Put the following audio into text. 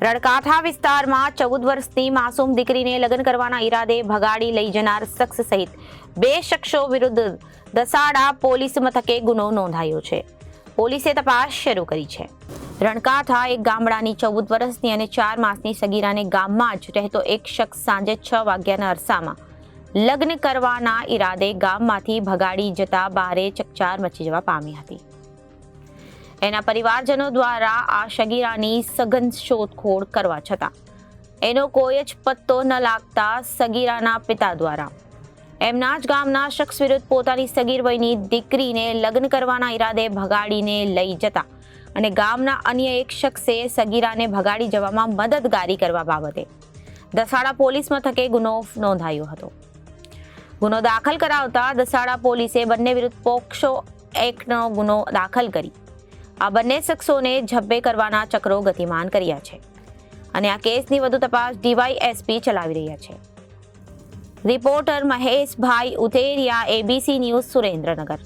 રડકાંઠા વિસ્તારમાં ચૌદ વર્ષની માસૂમ દીકરીને લગ્ન કરવાના ઈરાદે ભગાડી લઈ જનાર શખ્સ સહિત બે શખ્સો વિરુદ્ધ દસાડા પોલીસ મથકે ગુનો નોંધાયો છે. પોલીસે તપાસ શરૂ કરી છે. રણકાંઠા એક ગામડાની ચૌદ વર્ષની અને ચાર માસની સગીરાને ગામમાં જ રહેતો એક શખ્સ સાંજે છ વાગ્યાના અરસામાં લગ્ન કરવાના ઈરાદે ગામમાંથી ભગાડી જતા બારે ચકચાર મચી જવા પામી હતી. એના પરિવારજનો દ્વારા આ સગીરાની સઘન શોધખોળ કરવા છતાં. એનો કોઈ જ પત્તો ન લાગતા સગીરાના પિતા દ્વારા. એમના જ ગામના શખ્સ વિરુદ્ધ પોતાની સગીર વયની દીકરીને લગ્ન કરવાના ઈરાદે ભગાડીને લઈ જતા અને ગામના અન્ય એક શખ્સે સગીરાને ભગાડી જવામાં મદદગારી કરવા બાબતે. દસાડા પોલીસ મથકે ગુનો નોંધાયો હતો. ગુનો દાખલ કરાવતા દસાડા પોલીસે બંને વિરુદ્ધ પોક્સો એક્ટનો ગુનો દાખલ કરી આ બંને શખ્સોને ઝબ્બે કરવાના ચક્રો ગતિમાન કર્યા છે અને આ કેસની વધુ તપાસ ડીવાય એસપી ચલાવી રહ્યા છે. Reporter Maheshbhai Uteriya ABC news Surendranagar.